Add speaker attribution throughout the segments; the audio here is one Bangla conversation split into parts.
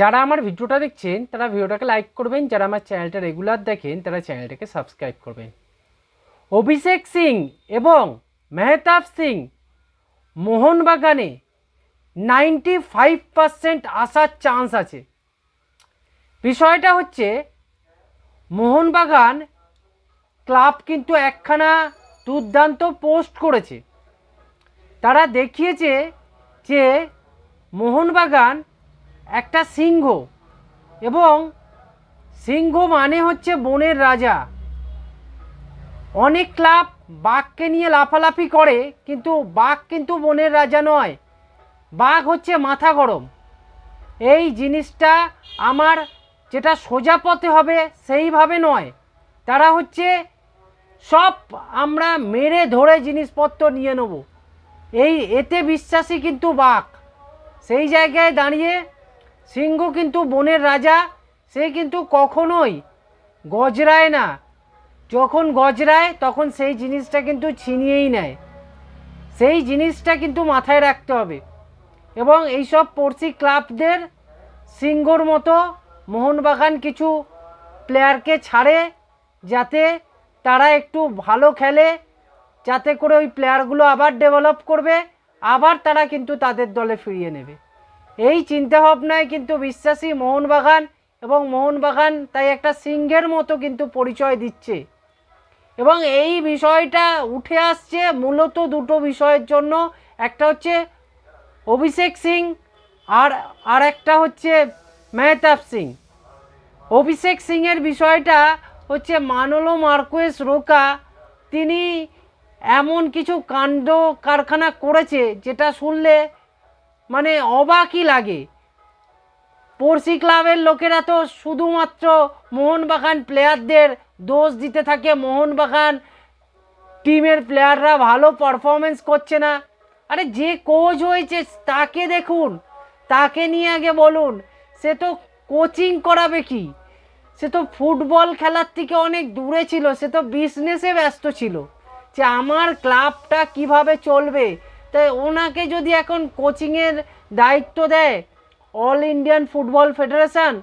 Speaker 1: যারা আমার ভিডিওটা দেখছেন, তারা ভিডিওটাকে লাইক করবেন। যারা আমার চ্যানেলটা রেগুলার দেখেন, তারা চ্যানেলটাকে সাবস্ক্রাইব করবেন। অভিষেক সিং এবং মেহতাব সিং মোহনবাগানে নাইনটি ফাইভ পারসেন্ট আসার চান্স আছে। বিষয়টা হচ্ছে, মোহনবাগান ক্লাব কিন্তু একখানা দুর্দান্ত পোস্ট করেছে। তারা দেখিয়েছে যে, মোহনবাগান একটা সিংহ। এবং সিংহ মানে হচ্ছে বনের রাজা। অনেক ক্লাব বাঘকে নিয়ে লাফালাফি করে, কিন্তু বাঘ কিন্তু বনের রাজা নয়। বাঘ হচ্ছে মাথা গরম। এই জিনিসটা আমার যেটা সোজা পথে হবে সেইভাবে নয়। তারা হচ্ছে সব আমরা মেরে ধরে জিনিসপত্র নিয়ে নেব। এই, এতে বিশ্বাসী কিন্তু বাঘ। সেই জায়গায় দাঁড়িয়ে সিংহ কিন্তু বনের রাজা, সে কিন্তু কখনোই গজরায় না। যখন গজরায়, তখন সেই জিনিসটা কিন্তু ছিনিয়েই নেয়। সেই জিনিসটা কিন্তু মাথায় রাখতে হবে। এবং এইসব পড়শি ক্লাবদের সিংহর মতো মোহনবাগান কিছু প্লেয়ারকে ছাড়ে, যাতে তারা একটু ভালো খেলে, যাতে করে ওই প্লেয়ারগুলো আবার ডেভেলপ করবে, আবার তারা কিন্তু তাদের দলে ফিরিয়ে নেবে। এই চিন্তাভাবনায় কিন্তু বিশ্বাসী মোহনবাগান এবং মোহনবাগান তাই একটা সিংহের মতো কিন্তু পরিচয় দিচ্ছে। এবং এই বিষয়টা উঠে আসছে মূলত দুটো বিষয়ের জন্য। একটা হচ্ছে অভিষেক সিং আর আর একটা হচ্ছে মেহতাব সিং। অভিষেক সিংয়ের বিষয়টা হচ্ছে মানলো মার্কোয়েস রোকা। তিনি এমন কিছু কাণ্ড কারখানা করেছে যেটা শুনলে মানে অবাকই লাগে। পড়শি ক্লাবের লোকেরা তো শুধুমাত্র মোহনবাগান প্লেয়ারদের দোষ দিতে থাকে, মোহনবাগান টিমের প্লেয়াররা ভালো পারফরমেন্স করছে না। আরে যে কোচ হয়েছে, তাকে দেখুন, তাকে নিয়ে আগে বলুন, সে তো কোচিং করাবে কি? সে তো ফুটবল খেলার থেকে অনেক দূরে ছিল, সে তো বিজনেসে ব্যস্ত ছিল। যে আমার ক্লাবটা কীভাবে চলবে তাই ওনাকে যদি এখন কোচিংয়ের দায়িত্ব দেয় অল ইন্ডিয়ান ফুটবল ফেডারেশন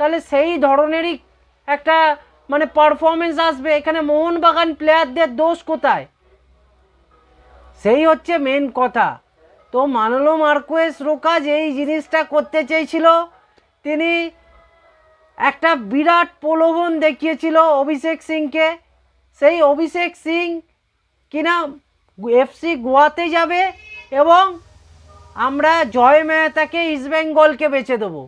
Speaker 1: তাহলে সেই ধরনেরই একটা মানে পারফরমেন্স আসবে। এখানে মোহনবাগান প্লেয়ারদের দোষ কোথায়? সেই হচ্ছে মেন কথা। তো মানলো মার্কোয়েস রোকাজ এই জিনিসটা করতে চেয়েছিল। তিনি একটা বিরাট প্রলোভন দেখিয়েছিল অভিষেক সিংকে। সেই অভিষেক সিং কিনা এফসি গোয়াতে যাবে এবং আমরা জয় মেহতাকে ইস্টবেঙ্গলকে বেছে দেবো।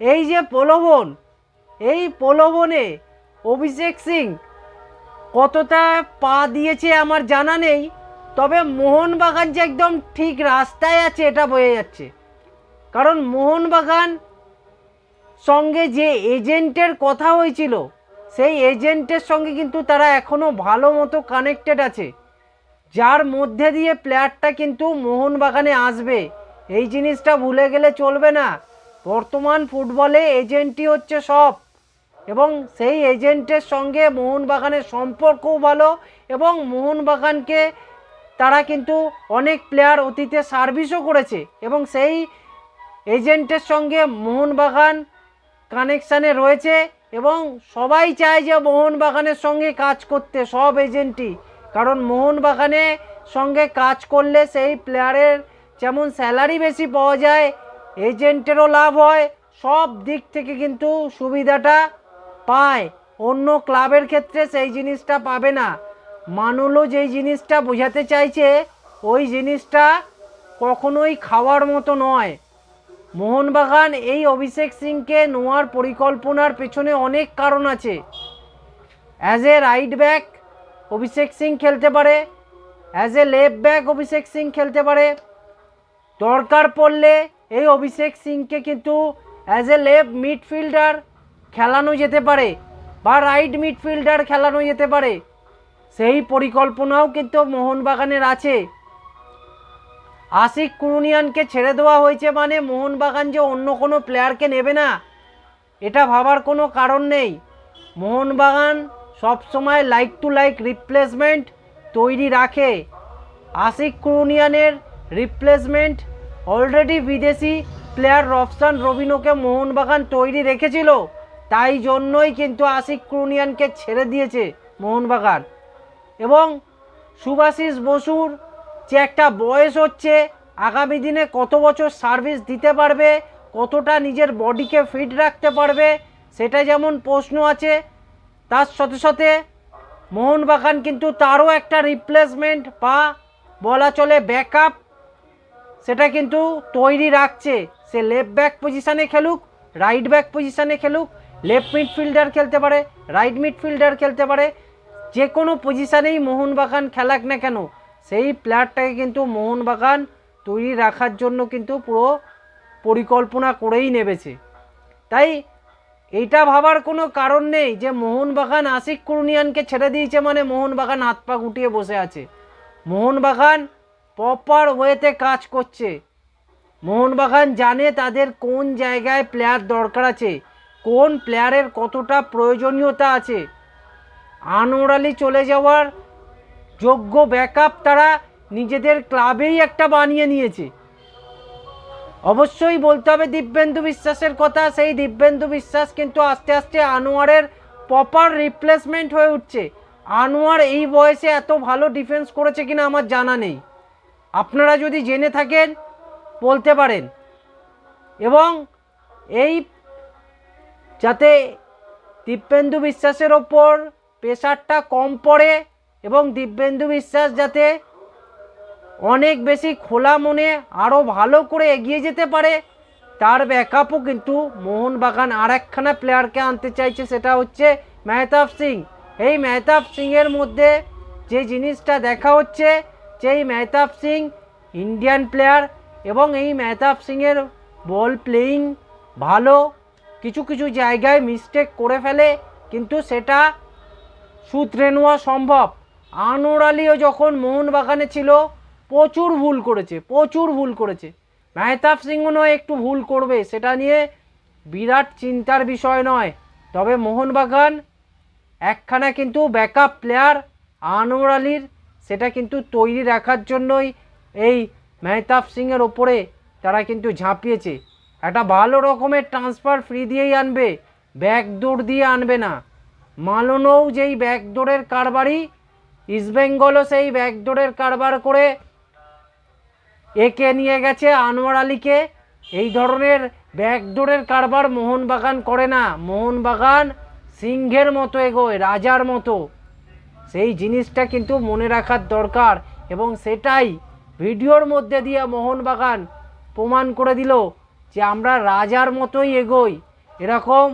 Speaker 1: এই যে প্রলোভন, এই প্রলোভনে অভিষেক সিং কতটা পা দিয়েছে আমার জানা নেই, তবে মোহনবাগান যে একদম ঠিক রাস্তায় আছে এটা বোঝা যাচ্ছে। কারণ মোহনবাগান সঙ্গে যে এজেন্টের কথা হয়েছিল, সেই এজেন্টের সঙ্গে কিন্তু তারা এখনও ভালো মতো কানেক্টেড আছে। যার মধ্যে দিয়ে প্লেয়ারটা কিন্তু মোহনবাগানে আসবে। এই জিনিসটা ভুলে গেলে চলবে না। বর্তমান ফুটবলে এজেন্টই হচ্ছে সব। এবং সেই এজেন্টের সঙ্গে মোহনবাগানের সম্পর্কও ভালো এবং মোহনবাগানকে তারা কিন্তু অনেক প্লেয়ার অতীতে সার্ভিসও করেছে। এবং সেই এজেন্টের সঙ্গে মোহনবাগান কানেকশানে রয়েছে এবং সবাই চায় যে মোহনবাগানের সঙ্গে কাজ করতে সব এজেন্টই। কারণ মোহনবাগানে সঙ্গে কাজ করলে সেই প্লেয়ারের যেমন স্যালারি বেশি পাওয়া যায় এজেন্টেরও লাভ হয়, সব দিক থেকে কিন্তু সুবিধাটা পায়। অন্য ক্লাবের ক্ষেত্রে সেই জিনিসটা পাবে না। মানুলো যেই জিনিসটা বোঝাতে চাইছে, ওই জিনিসটা কখনোই খাওয়ার মতো নয়। মোহনবাগান এই অভিষেক সিংকে নেওয়ার পরিকল্পনার পেছনে অনেক কারণ আছে। As a right back Abhishek Singh খেলতে পারে। As a left back Abhishek Singh খেলতে পারে। দরকার পড়লে এই অভিষেক সিংকে কিন্তু অ্যাজ এ লেফট মিডফিল্ডার খেলানো যেতে পারে বা রাইট মিডফিল্ডার খেলানো যেতে পারে। সেই পরিকল্পনাও কিন্তু মোহনবাগানের আছে। আশিক কুরুনিয়ানকে ছেড়ে দেওয়া হয়েছে মানে মোহনবাগান যে অন্য কোনো প্লেয়ারকে নেবে না, এটা ভাবার কোনো কারণ নেই। মোহনবাগান সবসময় লাইক টু লাইক রিপ্লেসমেন্ট তৈরি রাখে। আশিক কুরুনিয়ানের রিপ্লেসমেন্ট অলরেডি বিদেশি প্লেয়ার রফসান রবিনোকে মোহনবাগান তৈরি রেখেছিল। তাই জন্যই কিন্তু আশিক ক্রুনিয়ানকে ছেড়ে দিয়েছে মোহনবাগান। এবং সুভাষিস বসুর যে একটা বয়স হচ্ছে, আগামী দিনে কত বছর সার্ভিস দিতে পারবে, কতটা নিজের বডিকে ফিট রাখতে পারবে সেটা যেমন প্রশ্ন আছে তার সাথে সাথে মোহনবাগান কিন্তু তারও একটা রিপ্লেসমেন্ট বা বলা চলে ব্যাকআপ সেটা কিন্তু তৈরি রাখছে। সে লেফট ব্যাক পজিশানে খেলুক রাইট ব্যাক পজিশানে খেলুক লেফট মিডফিল্ডার খেলতে পারে রাইট মিডফিল্ডার খেলতে পারে, যে কোনো পজিশানেই মোহনবাগান খেলাক না কেন, সেই প্লেয়ারটাকে কিন্তু মোহনবাগান তৈরি রাখার জন্য কিন্তু পুরো পরিকল্পনা করেই নেবেছে। তাই এইটা ভাবার কোনো কারণ নেই যে মোহনবাগান আশিক কুরুনিয়ানকে ছেড়ে দিয়েছে মানে মোহনবাগান হাত পা গুটিয়ে বসে আছে। মোহনবাগান প্রপার ওয়েতে কাজ করছে। মোহনবাগান জানে তাদের কোন জায়গায় প্লেয়ার দরকার আছে, কোন প্লেয়ারের কতটা প্রয়োজনীয়তা আছে। আনোয়ার চলে যাওয়ার যোগ্য ব্যাকআপ তারা নিজেদের ক্লাবেই একটা বানিয়ে নিয়েছে। অবশ্যই বলতে হবে দিব্যেন্দু বিশ্বাসের কথা, সেই দিব্যেন্দু বিশ্বাস কিন্তু আস্তে আস্তে আনোয়ারের প্রপার রিপ্লেসমেন্ট হয়ে উঠছে। আনোয়ার এই বয়সে এত ভালো ডিফেন্স করেছে কিনা আমার জানা নেই। আপনারা যদি জেনে থাকেন, বলতে পারেন। এবং এই যাতে দিব্যেন্দু বিশ্বাসের ওপর প্রেশারটা কম পড়ে এবং দিব্যেন্দু বিশ্বাস যাতে অনেক বেশি খোলা মনে আরও ভালো করে এগিয়ে যেতে পারে। তার ব্যাকআপও কিন্তু মোহনবাগান আর একখানা প্লেয়ারকে আনতে চাইছে, সেটা হচ্ছে মেহতাব সিং। এই মেহতাব সিংয়ের মধ্যে যে জিনিসটা দেখা হচ্ছে এই মেহতাব সিং ইন্ডিয়ান প্লেয়ার এবং এই মেহতাব সিংয়ের বল প্লেয়িং ভালো, কিছু কিছু জায়গায় মিস্টেক করে ফেলে, কিন্তু সেটা সূত্রে নেওয়া সম্ভব। আলীও যখন মোহনবাগানে ছিল প্রচুর ভুল করেছে, প্রচুর ভুল করেছে। মেহতাব সিংও একটু ভুল করবে, সেটা নিয়ে বিরাট চিন্তার বিষয় নয়। তবে মোহনবাগান একখানা কিন্তু ব্যাকআপ প্লেয়ার আনোয়ার আলীর, সেটা কিন্তু তৈরি রাখার জন্যই এই মেহতাব সিংয়ের ওপরে তারা কিন্তু ঝাঁপিয়েছে। একটা ভালো রকমের ট্রান্সফার ফ্রি দিয়েই আনবে ব্যাকডোর দিয়ে আনবে না। মালনও যেই ব্যাকডোরের কারবারই ইস্টবেঙ্গলও সেই ব্যাকডোরের কারবার করে একে নিয়ে গেছে আনোয়ার আলীকে। এই ধরনের ব্যাকডোরের কারবার মোহনবাগান করে না। মোহনবাগান সিংহের মতো এগোয়, রাজার মতো। সেই জিনিসটা কিন্তু মনে রাখার দরকার এবং সেটাই ভিডিওর মধ্যে দিয়ে মোহনবাগান প্রমাণ করে দিল যে আমরা রাজার মতোই এগোই। এরকম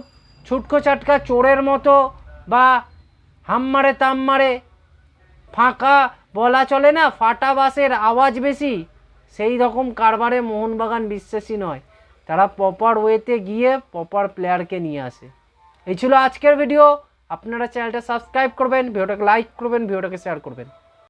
Speaker 1: ছুটকো চাটকা চোরের মতো বা হাম্মারে তাম্মারে ফাঁকা বলা চলে না, ফাটা বাসের আওয়াজ বেশি। সেই রকম কারবারে মোহনবাগান বিশ্বাসী নয়। তারা প্রপার ওয়েতে গিয়ে প্রপার প্লেয়ারকে নিয়ে আসে। এই ছিল আজকের ভিডিও আপনারা চ্যানেলটা সাবস্ক্রাইব করবেন ভিডিওটাকে লাইক করবেন ভিডিওটাকে শেয়ার করবেন।